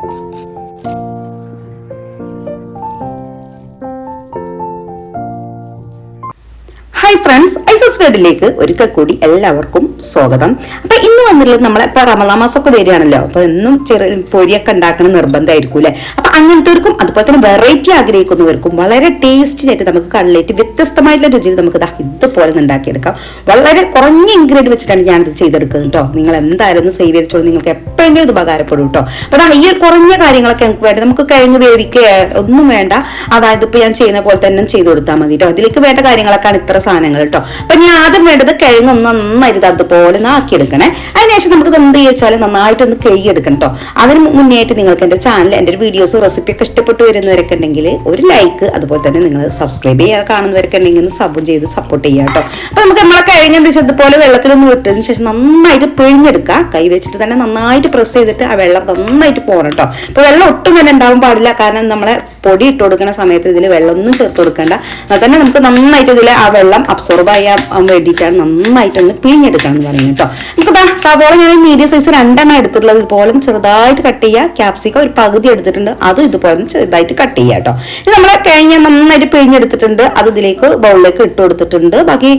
Thank you. Friends ഐസസ് വേർഡിലേക്ക് ഒരിക്കൽ കൂടി എല്ലാവർക്കും സ്വാഗതം. അപ്പൊ ഇന്ന് വന്നിട്ടുള്ളത് നമ്മളെ ഇപ്പൊ റമദാ മാസമൊക്കെ വരികയാണല്ലോ. അപ്പൊ എന്നും ചെറിയ പൊരിയൊക്കെ ഉണ്ടാക്കണം നിർബന്ധമായിരിക്കും അല്ലെ? അപ്പൊ അങ്ങനത്തെവർക്കും അതുപോലെ തന്നെ വെറൈറ്റി ആഗ്രഹിക്കുന്നവർക്കും വളരെ ടേസ്റ്റിനായിട്ട് നമുക്ക് കട്ലേറ്റ് വ്യത്യസ്തമായിട്ടുള്ള രുചിയിൽ നമുക്ക് ഇതുപോലെ ഉണ്ടാക്കിയെടുക്കാം. വളരെ കുറഞ്ഞ ഇൻഗ്രീഡിയന്റ് വെച്ചിട്ടാണ് ഞാനിത് ചെയ്തെടുക്കുന്നത് കേട്ടോ. നിങ്ങൾ എന്തായാലും സേവ് ചെയ്തോളൂ നിങ്ങൾക്ക് എപ്പോഴെങ്കിലും ഇത് ഉപകാരപ്പെടും കേട്ടോ. അപ്പൊ ഈ കുറഞ്ഞ കാര്യങ്ങളൊക്കെ നമുക്ക് വേണ്ട. നമുക്ക് കഴിഞ്ഞ് വേവിക്കുക ഒന്നും വേണ്ട. അതായത് ഇപ്പൊ ഞാൻ ചെയ്യുന്ന പോലെ തന്നെ ചെയ്തു കൊടുത്താൽ മതി കേട്ടോ. അതിലേക്ക് വേണ്ട കാര്യങ്ങളൊക്കെയാണ് ഇത്ര സാധനങ്ങൾ. കേട്ടോ. അപ്പൊ ഞാൻ ആദ്യം വേണ്ടത് കിഴങ്ങ് ഒന്ന് നന്നായിട്ട് അതുപോലെ ഒന്ന് ആക്കിയെടുക്കണേ അതിനുശേഷം നമുക്ക് എന്ത് എന്ത് വെച്ചാൽ നന്നായിട്ടൊന്ന് കഴുകിയെടുക്കണം കേട്ടോ. അതിന് മുന്നേയായിട്ട് നിങ്ങൾക്ക് എന്റെ ചാനൽ എന്റെ ഒരു വീഡിയോസ് റെസിപ്പി ഒക്കെ ഇഷ്ടപ്പെട്ടു വരുന്നവരൊക്കെ ഉണ്ടെങ്കിൽ ഒരു ലൈക്ക് അതുപോലെ തന്നെ നിങ്ങൾ സബ്സ്ക്രൈബ് ചെയ്യാൻ കാണുന്നവരൊക്കെ ഉണ്ടെങ്കിൽ ഒന്ന് സബും ചെയ്ത് സപ്പോർട്ട് ചെയ്യുക കേട്ടോ. അപ്പൊ നമുക്ക് നമ്മളെ കിഴങ്ങ് എന്താ ഇതുപോലെ വെള്ളത്തിലൊന്ന് വിട്ടതിന് ശേഷം നന്നായിട്ട് പിഴിഞ്ഞെടുക്കുക കൈ വെച്ചിട്ട് തന്നെ നന്നായിട്ട് പ്രസ് ചെയ്തിട്ട് ആ വെള്ളം നന്നായിട്ട് പോകണം കേട്ടോ. അപ്പൊ വെള്ളം ഒട്ടും തന്നെ ഉണ്ടാവാൻ പാടില്ല. കാരണം നമ്മളെ പൊടി ഇട്ട് കൊടുക്കുന്ന സമയത്ത് ഇതിൽ വെള്ളമൊന്നും ചേർത്ത് കൊടുക്കേണ്ട. എന്നാൽ തന്നെ നമുക്ക് നന്നായിട്ട് ഇതിൽ ആ വെള്ളം അബ്സോർബ് ചെയ്യാൻ വേണ്ടിയിട്ടാണ് നന്നായിട്ട് ഒന്ന് പിഴിഞ്ഞെടുക്കണം എന്ന് പറയുന്നത് കേട്ടോ നമുക്ക് ദാ സവോള ഞാൻ മീഡിയം സൈസ് രണ്ടെണ്ണം എടുത്തിട്ടുള്ളത്. ഇതുപോലെ ചെറുതായിട്ട് കട്ട് ചെയ്യുക ക്യാപ്സിക്ക ഒരു പകുതി എടുത്തിട്ടുണ്ട്. അതും ഇതുപോലെ ചെറുതായിട്ട് കട്ട് ചെയ്യുക കേട്ടോ ഇത് നമ്മൾ കഴിഞ്ഞ നന്നായിട്ട് പിഴിഞ്ഞെടുത്തിട്ടുണ്ട്. അത് ഇതിലേക്ക് ബൗളിലേക്ക് ഇട്ട് കൊടുത്തിട്ടുണ്ട്. ബാക്കി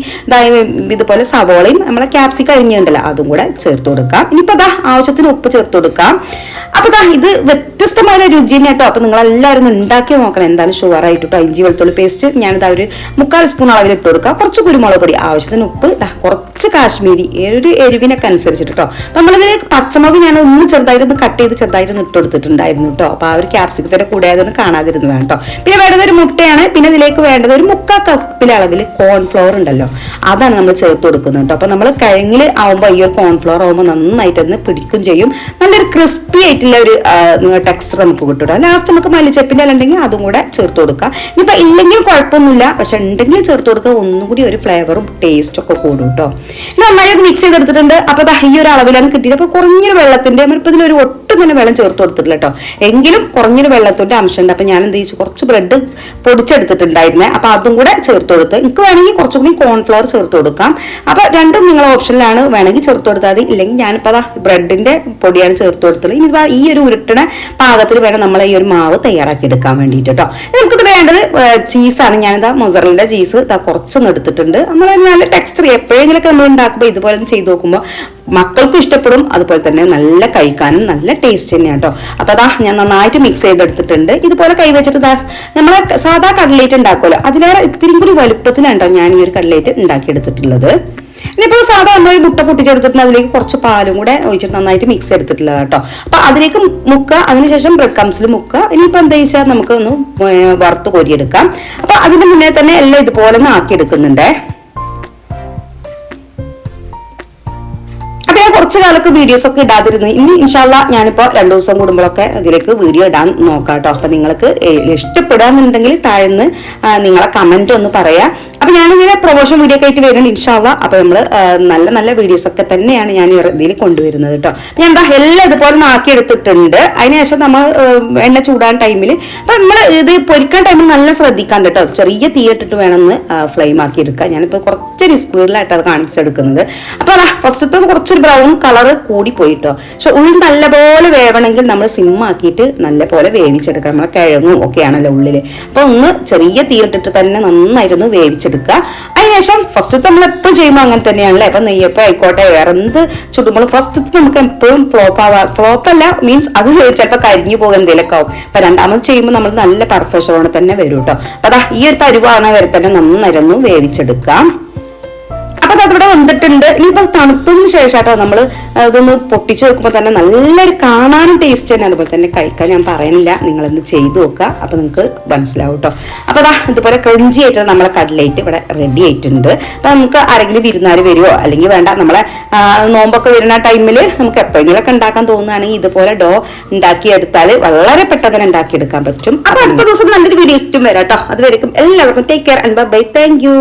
ഇതുപോലെ സവോളയും നമ്മളെ ക്യാപ്സിക്ക അരിഞ്ഞുണ്ടല്ലോ അതും കൂടെ ചേർത്ത് കൊടുക്കാം. ഇനിയിപ്പോൾ അതാ ആവശ്യത്തിന് ഉപ്പ് ചേർത്ത് കൊടുക്കാം. അപ്പോൾ താ ഇത് വ്യത്യസ്തമായ രുചി തന്നെ കേട്ടോ. അപ്പോൾ നിങ്ങൾ എല്ലാവരും ഉണ്ടാക്കി നോക്കണം. എന്താണ് ഷുഗർ ആയിട്ട് കേട്ടോ ഇഞ്ചി വെളുത്തുള്ളി പേസ്റ്റ്. ഞാനിതാ ഒരു മുക്കാൽ സ്പൂൺ അളവിൽ ഇട്ട് കൊടുക്കുക കുറച്ച് കുരുമുളക് പൊടി ആവശ്യത്തിന് ഉപ്പ് കുറച്ച് കാശ്മീരി ഒരു എരിവിനൊക്കെ അനുസരിച്ചിട്ട് കേട്ടോ അപ്പൊ നമ്മളിതിൽ പച്ചമുളക് ഞാൻ ഒന്ന് ചെറുതായിട്ടൊന്ന് കട്ട് ചെയ്ത് ചെറുതായിട്ടൊന്ന് ഇട്ട് കൊടുത്തിട്ടുണ്ടായിരുന്നു കേട്ടോ അപ്പൊ ആ ഒരു ക്യാപ്സിക്കത്തിന്റെ കൂടെ അതൊന്നും കാണാതിരുന്നതാണ് കേട്ടോ പിന്നെ വേണ്ടത് ഒരു മുട്ടയാണ്. പിന്നെ ഇതിലേക്ക് വേണ്ടത് ഒരു മുക്കാൽ കപ്പിലെ അളവിൽ കോൺഫ്ലവർ ഉണ്ടല്ലോ. അതാണ് നമ്മൾ ചേർത്ത് കൊടുക്കുന്നത് കേട്ടോ അപ്പൊ നമ്മൾ കഴിഞ്ഞിൽ ആവുമ്പോൾ ഈ ഒരു കോൺഫ്ലവർ ആവുമ്പോൾ നന്നായിട്ടൊന്ന് പിടിക്കും ചെയ്യും. നല്ലൊരു ക്രിസ്പി ആയിട്ടുള്ള ഒരു ടെക്സ്ചർ നമുക്ക് കിട്ടും ലാസ്റ്റ് നമുക്ക് മല്ലിച്ചപ്പിന്റെ ഉണ്ടെങ്കിൽ അതും കൂടെ ചേർത്ത് കൊടുക്കാം. ഇനിയിപ്പോൾ ഇല്ലെങ്കിൽ കുഴപ്പമൊന്നുമില്ല പക്ഷെ ഉണ്ടെങ്കിൽ ചേർത്ത് കൊടുക്കുക ഒന്നും കൂടി ഒരു ഫ്ലേവറും ടേസ്റ്റും ഒക്കെ കൂടും കേട്ടോ നന്നായി മിക്സ് ചെയ്തെടുത്തിട്ടുണ്ട്. അപ്പോൾ അത് ഈ ഒരു അളവിലാണ് കിട്ടിയത്. അപ്പോൾ കുറഞ്ഞൊരു വെള്ളത്തിന്റെ ഇപ്പോൾ ഇതിലൊരു ഒട്ടും തന്നെ വെള്ളം ചേർത്ത് കൊടുത്തിട്ടില്ല കേട്ടോ എങ്കിലും കുറഞ്ഞൊരു വെള്ളത്തിന്റെ അംശമുണ്ട്. അപ്പോൾ ഞാൻ എന്ത് ചെയ്യിച്ചു കുറച്ച് ബ്രെഡ് പൊടിച്ചെടുത്തിട്ടുണ്ടായിരുന്നേ. അപ്പോൾ അതും കൂടെ ചേർത്ത് കൊടുത്ത് എനിക്ക് വേണമെങ്കിൽ കുറച്ചുകൂടി കോൺഫ്ലവർ ചേർത്ത് കൊടുക്കാം. അപ്പോൾ രണ്ടും നിങ്ങളുടെ ഓപ്ഷനിലാണ് വേണമെങ്കിൽ ചേർത്ത് കൊടുത്താൽ മതി. ഇല്ലെങ്കിൽ ഞാനിപ്പോൾ അതാ ബ്രെഡിന്റെ പൊടിയാണ് ചേർത്ത് കൊടുത്തത് ഇനി ഈ ഒരു ഉരുട്ടണ പാകത്തിൽ വേണം നമ്മൾ ഈ ഒരു മാവ് തയ്യാറാക്കി എടുക്കാൻ വേണ്ടിയിട്ട് കേട്ടോ നമുക്കിത് വേണ്ടത് ചീസാണ് ഞാനിതാ മൊസറലിന്റെ ചീസ് ഇതാ കുറച്ചൊന്ന് എടുത്തിട്ടുണ്ട്. നമ്മൾ നല്ല ടെക്സ്ചർ എപ്പോഴെങ്കിലൊക്കെ നമ്മൾ ഉണ്ടാക്കുമ്പോൾ ഇതുപോലെ ചെയ്ത് നോക്കുമ്പോൾ മക്കൾക്കും ഇഷ്ടപ്പെടും. അതുപോലെ തന്നെ നല്ല കഴിക്കാനും നല്ല ടേസ്റ്റ് തന്നെയാണ് കേട്ടോ അപ്പോൾ അതാ ഞാൻ നന്നായിട്ട് മിക്സ് ചെയ്തെടുത്തിട്ടുണ്ട്. ഇതുപോലെ കൈ വെച്ചിട്ട് ദാ നമ്മളെ സാധാ കട്ലേറ്റ് ഉണ്ടാക്കുമല്ലോ അതിലേറെ ഇത്തിരി കൂടി വലുപ്പത്തിലാണ് കേട്ടോ ഞാൻ ഈ ഒരു കട്ലേറ്റ് ഉണ്ടാക്കിയെടുത്തിട്ടുള്ളത്. ഇനിയിപ്പോൾ സാധാരണ നമ്മൾ മുട്ട പൊട്ടിച്ചെടുത്തിട്ട് അതിലേക്ക് കുറച്ച് പാലും കൂടെ ഒഴിച്ചിട്ട് നന്നായിട്ട് മിക്സ് എടുത്തിട്ടില്ല കേട്ടോ അപ്പോൾ അതിലേക്ക് മുക്ക അതിനുശേഷം ബ്രെഡ് കംസിൽ മുക്ക. ഇനിയിപ്പോൾ എന്താ വെച്ചാൽ നമുക്ക് ഒന്ന് വറുത്ത് കോരിയെടുക്കാം. അപ്പോൾ അതിന് മുന്നേ തന്നെ എല്ലാം ഇതുപോലെ ഒന്ന് ആക്കിയെടുക്കുന്നുണ്ടേ. കുറച്ച് കാലൊക്കെ വീഡിയോസ് ഒക്കെ ഇടാതിരുന്നു. ഇനി ഇൻഷാല്ല ഞാനിപ്പോ രണ്ടു ദിവസം കൂടുമ്പോഴൊക്കെ അതിലേക്ക് വീഡിയോ ഇടാൻ നോക്കാം കേട്ടോ അപ്പൊ നിങ്ങൾക്ക് ഇഷ്ടപ്പെടാന്നുണ്ടെങ്കിൽ താഴ്ന്ന് നിങ്ങളെ കമന്റ് ഒന്ന് പറയാ. ഞാനിങ്ങനെ പ്രൊമോഷൻ വീഡിയോ ഒക്കെ ആയിട്ട് വരുന്നുണ്ട് ഇൻഷാല്ല അപ്പൊ നമ്മൾ നല്ല നല്ല വീഡിയോസ് ഒക്കെ തന്നെയാണ് ഞാൻ ഇതിൽ കൊണ്ടുവരുന്നത് കേട്ടോ ഞാൻ എന്താ എല്ലാം ഇതുപോലെ നാക്കി എടുത്തിട്ടുണ്ട് അതിനുശേഷം നമ്മൾ എണ്ണ ചൂടാൻ ടൈമിൽ അപ്പൊ നമ്മൾ ഇത് പൊരിക്കാൻ ടൈമിൽ നല്ല ശ്രദ്ധിക്കാൻ കേട്ടോ ചെറിയ തീയിട്ടിട്ട് വേണമെന്ന് ഫ്ലെയിം ആക്കി എടുക്കുക ഞാനിപ്പോൾ കുറച്ചൊരു സ്പീഡിലായിട്ട് അത് കാണിച്ചെടുക്കുന്നത്. അപ്പോൾ അതാ ഫസ്റ്റത്തെ കുറച്ചൊരു ബ്രൗൺ കളർ കൂടി പോയിട്ടോ പക്ഷെ ഉള്ളിൽ നല്ലപോലെ വേവണമെങ്കിൽ നമ്മൾ സിം ആക്കിയിട്ട് നല്ലപോലെ വേവിച്ചെടുക്കണം. നമ്മളെ കിഴങ്ങും ഒക്കെയാണല്ലോ ഉള്ളിൽ അപ്പോൾ ഒന്ന് ചെറിയ തീയിട്ടിട്ട് തന്നെ നന്നായിരുന്നു വേവിച്ചെടുക്കുക. അതിനുശേഷം ഫസ്റ്റ് നമ്മൾ എപ്പോഴും ചെയ്യുമ്പോൾ അങ്ങനെ തന്നെയാണല്ലേ? അപ്പൊ നെയ്യപ്പം ആയിക്കോട്ടെ വേറെ എന്ത് ചുടുമ്പോൾ ഫസ്റ്റ് നമുക്ക് എപ്പോഴും ഫ്ലോപ്പ് ആവാ ഫ്ലോപ്പ് അല്ല മീൻസ് അത് ചിലപ്പോൾ കരിഞ്ഞു പോകുക എന്തെങ്കിലുമൊക്കെ ആവും. അപ്പൊ രണ്ടാമത് ചെയ്യുമ്പോൾ നമ്മൾ നല്ല പെർഫെക്ഷനോടെ തന്നെ വരും കേട്ടോ അപ്പൊ അതാ ഈ ഒരു പരുവാണ് വരെ തന്നെ നന്നായിരുന്നു വേവിച്ചെടുക്കാം. അപ്പൊ അതിവിടെ വന്നിട്ടുണ്ട്. ഇനിയിപ്പോ തണുത്തതിന് ശേഷമായിട്ടോ നമ്മൾ അതൊന്ന് പൊട്ടിച്ചു നോക്കുമ്പോൾ തന്നെ നല്ലൊരു കാണാനും ടേസ്റ്റ് തന്നെ അതുപോലെ തന്നെ കഴിക്കാൻ ഞാൻ പറയുന്നില്ല. നിങ്ങളൊന്ന് ചെയ്ത് നോക്കുക. അപ്പൊ നിങ്ങൾക്ക് മനസ്സിലാവും കേട്ടോ അപ്പൊ അതാ ഇതുപോലെ ക്രഞ്ചി ആയിട്ട് നമ്മളെ കടലേറ്റ് ഇവിടെ റെഡി ആയിട്ടുണ്ട്. അപ്പൊ നമുക്ക് ആരെങ്കിലും വിരുന്നാർ വരുമോ അല്ലെങ്കിൽ വേണ്ട നമ്മളെ നോമ്പൊക്കെ വരുന്ന ടൈമിൽ നമുക്ക് എപ്പോഴെങ്കിലൊക്കെ ഉണ്ടാക്കാൻ തോന്നുകയാണെങ്കിൽ ഇതുപോലെ ഡോ ഉണ്ടാക്കി എടുത്താൽ വളരെ പെട്ടെന്ന് ഉണ്ടാക്കി എടുക്കാൻ പറ്റും. അപ്പൊ അടുത്ത ദിവസം നല്ലൊരു വീഡിയോ ഇഷ്ടം വരാം കേട്ടോ അതുവരെയും എല്ലാവർക്കും take care and bye thank you